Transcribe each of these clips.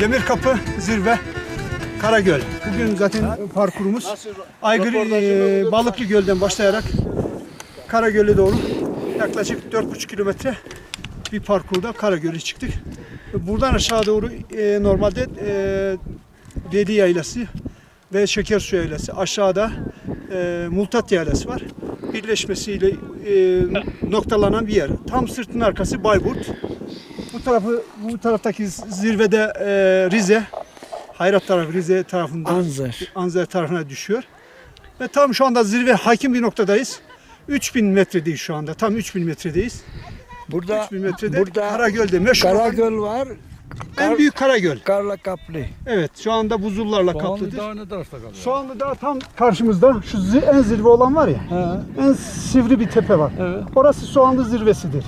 Demir Kapı Zirve Karagöl. Bugün zaten parkurumuz Aygır e, Balıklı Göl'den başlayarak Karagöl'e doğru yaklaşık 4,5 kilometre bir parkurda Karagöl'e çıktık. Buradan aşağı doğru e, normalde e, Veli Yaylası ve Şekersu Yaylası. Aşağıda e, Multat Yaylası var. Birleşmesiyle e, noktalanan bir yer. Tam sırtın arkası Bayburt. Bu tarafı bu taraftaki zirvede e, Rize. Hayrat tarafı Rize tarafından Anzer. Anzer tarafına düşüyor. Ve tam şu anda zirve hakim bir noktadayız. 3000 metredeyiz şu anda. Tam 3000 metredeyiz. Burada 3000 metrede burada Karagöl'de meşhur Karagöl var. en büyük Karagöl. Karla kaplı. Evet şu anda buzullarla Soğanlı kaplıdır. Dağı ne tarafta kalıyor? Soğanlı Dağ tam karşımızda. Şu en zirve olan var ya. He, En sivri bir tepe var. evet. Orası Soğanlı zirvesidir.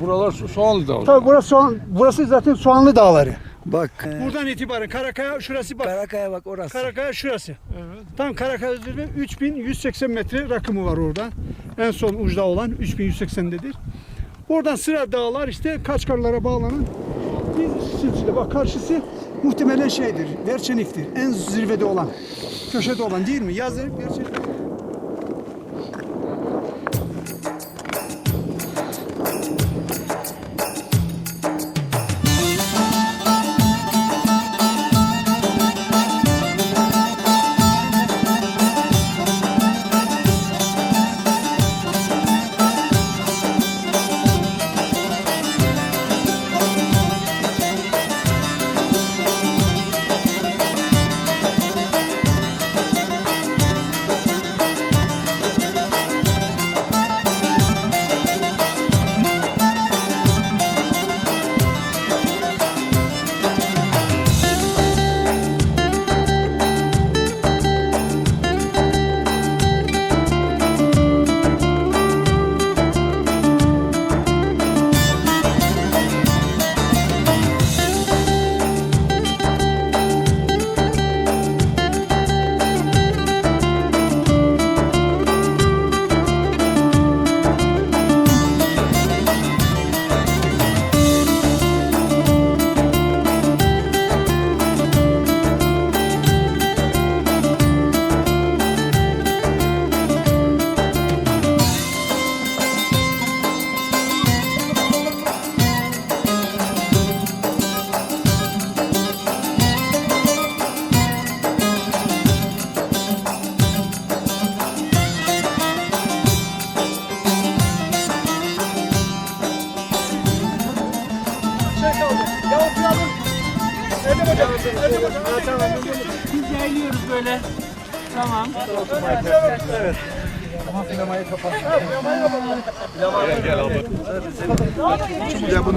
Buralar Soğanlı Dağı. Tabii burası Soğan, burası zaten Soğanlı Dağları. Bak. e, Buradan itibaren Karakaya şurası bak. Karakaya bak orası. Karakaya şurası. Evet. Tam Karakaya zirve 3180 metre rakımı var orada. En son uçta olan 3180'dedir. Oradan sıra dağlar işte Kaçkarlara bağlanan bir silsile. Bak karşısı muhtemelen şeydir, Verçenik'tir. En zirvede olan, köşede olan değil mi? Yazın Verçenik.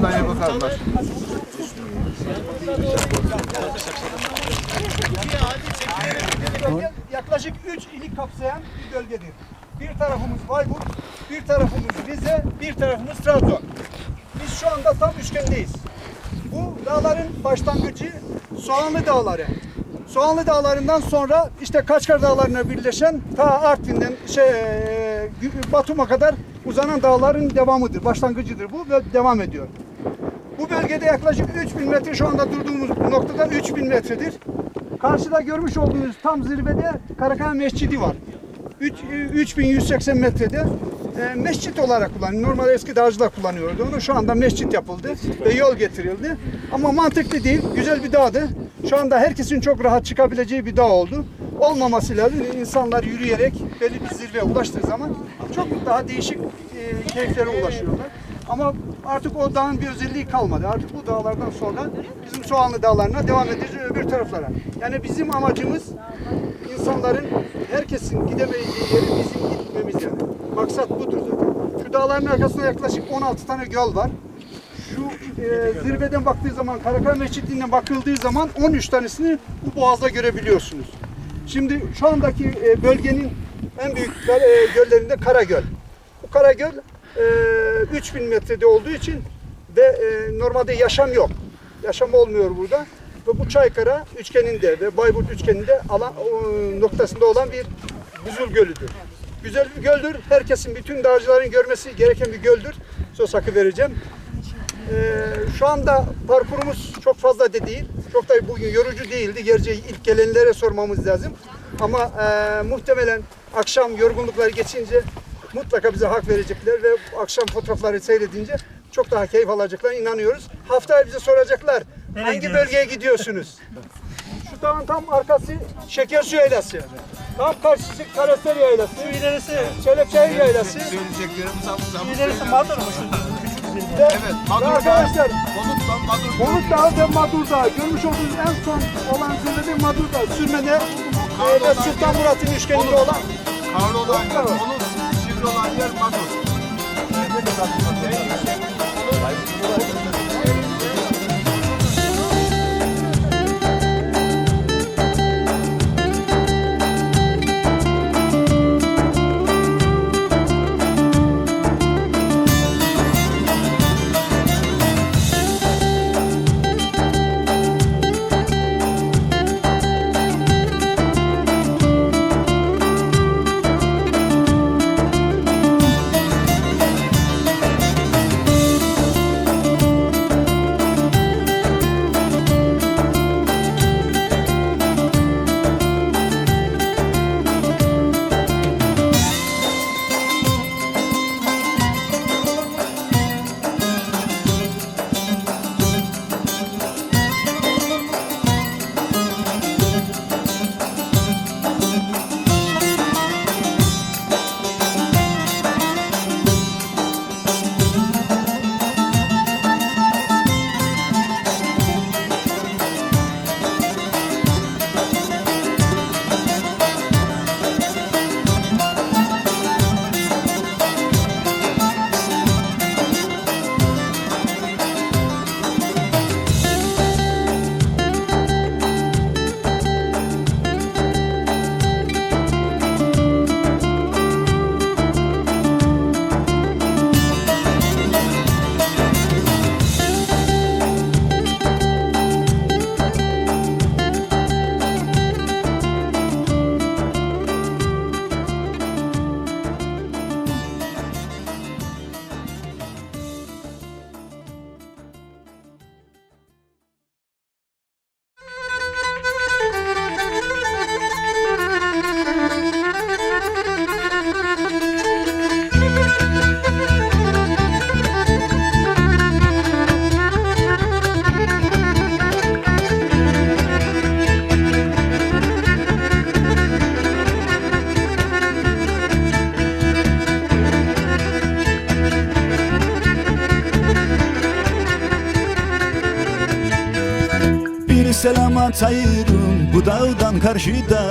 Bakarlar. Bölge yaklaşık 3 ili kapsayan bir bölgedir. Bir tarafımız Bayburt, bir tarafımız Rize, bir tarafımız Trabzon. Biz şu anda tam üçgendeyiz. Bu dağların başlangıcı Soğanlı Dağları. Soğanlı Dağları'ndan sonra işte Kaçkar Dağları'na birleşen ta Artvin'den şey e, Batum'a kadar uzanan dağların devamıdır. Başlangıcıdır bu ve devam ediyor. Bu bölgede yaklaşık 3000 metre şu anda durduğumuz noktada 3000 metredir. Karşıda görmüş olduğunuz tam zirvede Karakaya Mescidi var. Üç- e, 3180 metrede e, mescit olarak kullanıyor. Normal eski dağcılar kullanıyordu onu. Şu anda mescit yapıldı ve yol getirildi. Ama mantıklı değil. Güzel bir dağdı. Şu anda herkesin çok rahat çıkabileceği bir dağ oldu. Olmaması lazım. İnsanlar yürüyerek belli bir zirveye ulaştığı zaman çok daha değişik e, keyiflere ulaşıyorlar. Ama artık o dağın bir özelliği kalmadı. Artık bu dağlardan sonra bizim Soğanlı dağlarına devam edeceğiz öbür taraflara. Yani bizim amacımız insanların herkesin gidemeyeceği yeri bizim gitmemiz yani. Maksat budur zaten. Şu dağların arkasında yaklaşık 16 tane göl var. Şu e, zirveden baktığı zaman, Karakay Mescidi'nden bakıldığı zaman 13 tanesini bu boğazda görebiliyorsunuz. Şimdi şu andaki e, bölgenin en büyük e, göllerinde Karagöl. Bu Karagöl e, 3000 metrede olduğu için ve e, normalde yaşam yok. Yaşam olmuyor burada. Ve bu Çaykara üçgeninde ve Bayburt üçgeninde alan, o, noktasında olan bir buzul gölüdür. Güzel bir göldür. Herkesin, bütün dağcıların görmesi gereken bir göldür. Söz hakkı vereceğim. Ee, şu anda parkurumuz çok fazla da değil. Çok da bugün yorucu değildi. Gerçi ilk gelenlere sormamız lazım. Ama e, muhtemelen akşam yorgunlukları geçince mutlaka bize hak verecekler ve akşam fotoğrafları seyredince çok daha keyif alacaklarına inanıyoruz. Haftaya bize soracaklar hangi bölgeye gidiyorsunuz? Şu dağın tam arkası Şekersu Yaylası. Tam karşısı Karaseri Yaylası. Şu ilerisi Çelepçayır Yaylası. Söyleyeceklerim zam zam. İlerisi Madur mu? Ve, Evet, ve Madur Dağı. arkadaşlar Konutla Madur. Konut Dağı ve Madur Dağı. Görmüş olduğunuz en son olan söylediğim Madur Dağı. Sürmene e, ve Sultan Murat'ın üçgeninde olan Karlı olan Konut. konut. Olan yer Madur. Bir selam atayırım bu dağdan karşıda.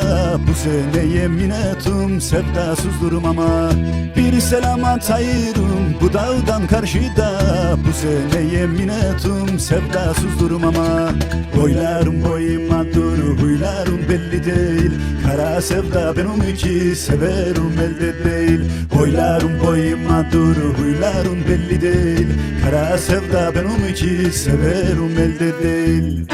Bu sene yemin ettim sevdasız ama Bir selam atayırım bu dağdan karşıda. Bu sene yemin ettim sevdasız ama Boylarım boyuma dur huylarım belli değil. Kara sevda benim iki severim elde değil. Boylarım boyuma dur huylarım belli değil. Kara sevda benim iki severim elde değil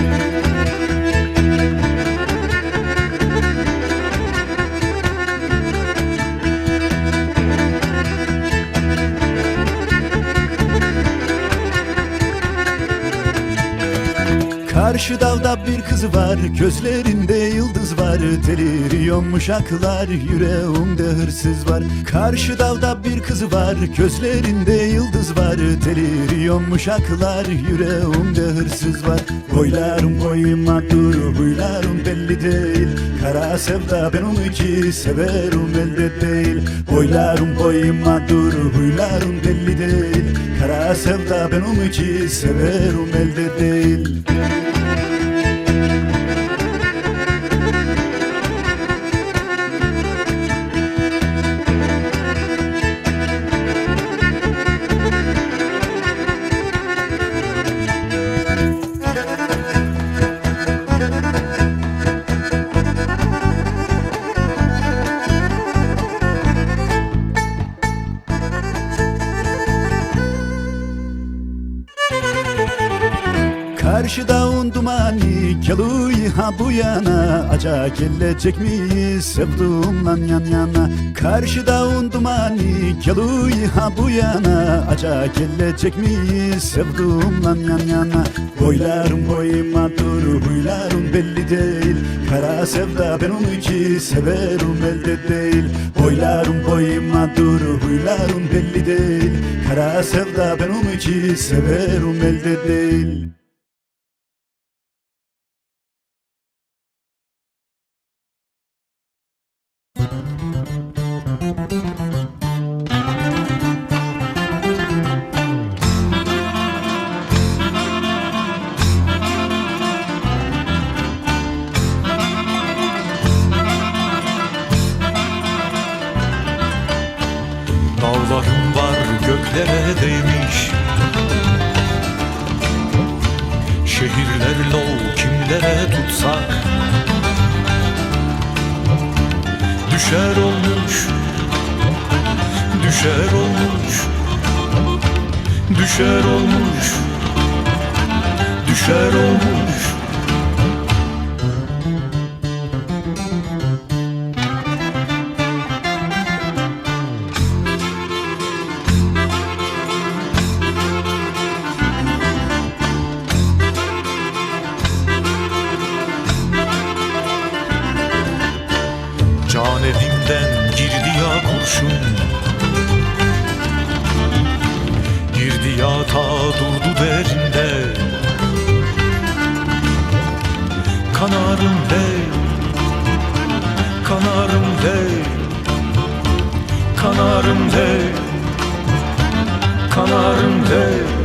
Karşı dağda bir kız var Gözlerinde yıldız var. Deliriyormuş aklar Yüreğimde hırsız var. Karşı dağda bir kız var Gözlerinde yıldız var. Deliriyormuş aklar Yüreğimde hırsız var. Boylarım boyuma dur Huylarım belli değil. Kara sevda ben onu ki Severim elde değil. Boylarım boyuma dur Huylarım belli değil Kara sevda ben onu ki Severim elde değil Aca gelecek miyiz sevduğumla yan yana. Karşı dağın dumanı Geluy ha bu yana. Aca gelecek miyiz sevduğumla yan yana. Boylarım boyuma dur huylarım belli değil. Kara sevda ben onu ki severim elde değil. Boylarım boyuma dur huylarım belli değil. Kara sevda ben onu ki severim elde değil Dağlarım var göklere değmiş. Şehirler lol kimlere tutsak? Düşer olmuş Düşer olmuş. Düşer olmuş Düşer olmuş kurşun Girdi ya ta durdu derinde. Kanarım hey Kanarım hey Kanarım hey Kanarım hey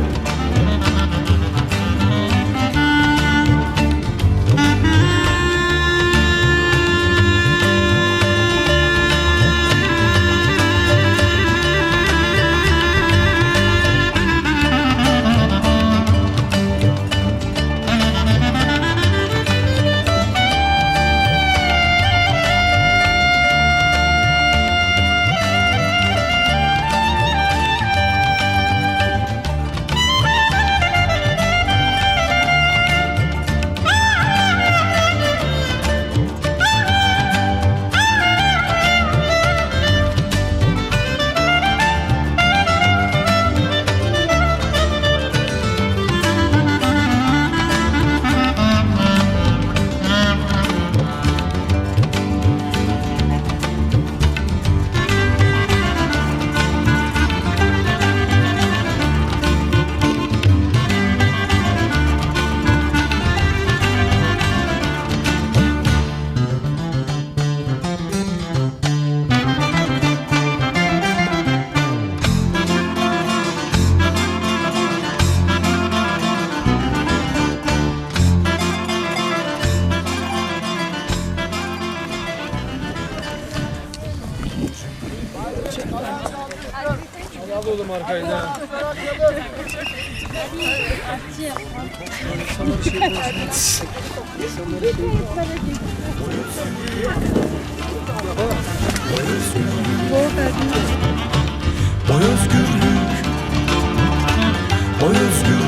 O özgürlük. O özgürlük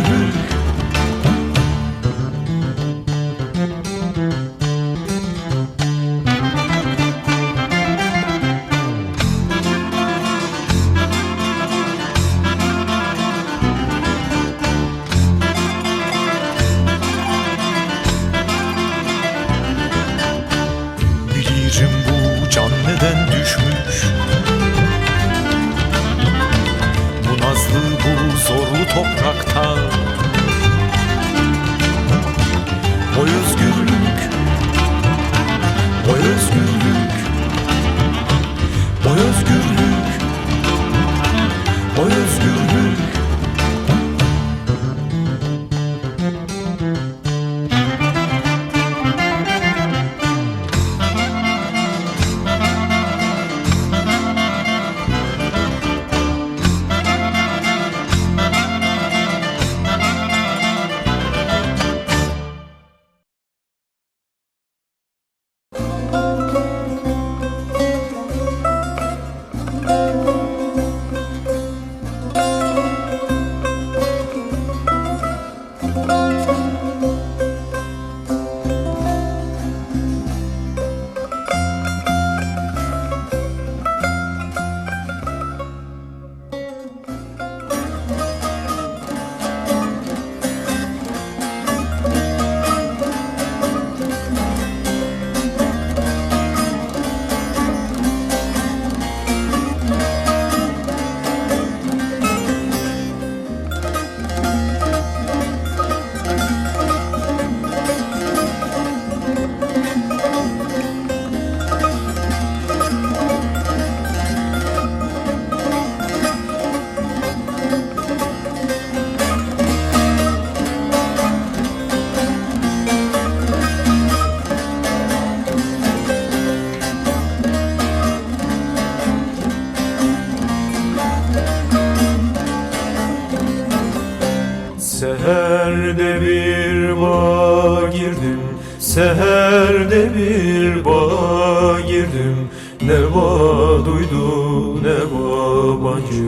babancı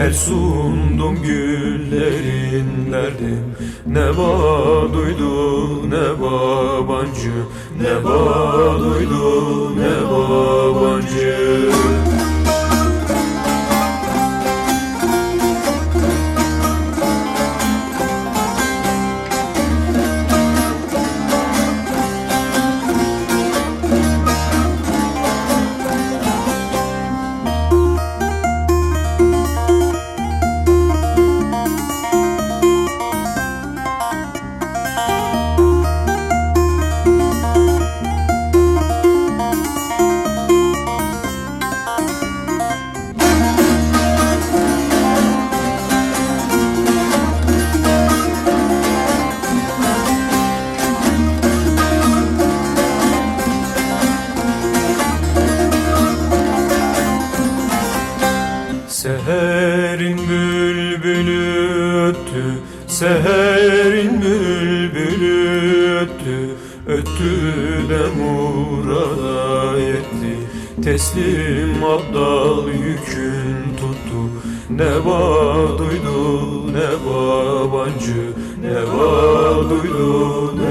El sundum güllerin derdim. Ne va duydu ne babancı Ne va duydu ne babancı ne va duydu ne babancı, ne va duydu ne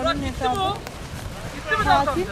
Onun hesabı. Gitti mi tatil?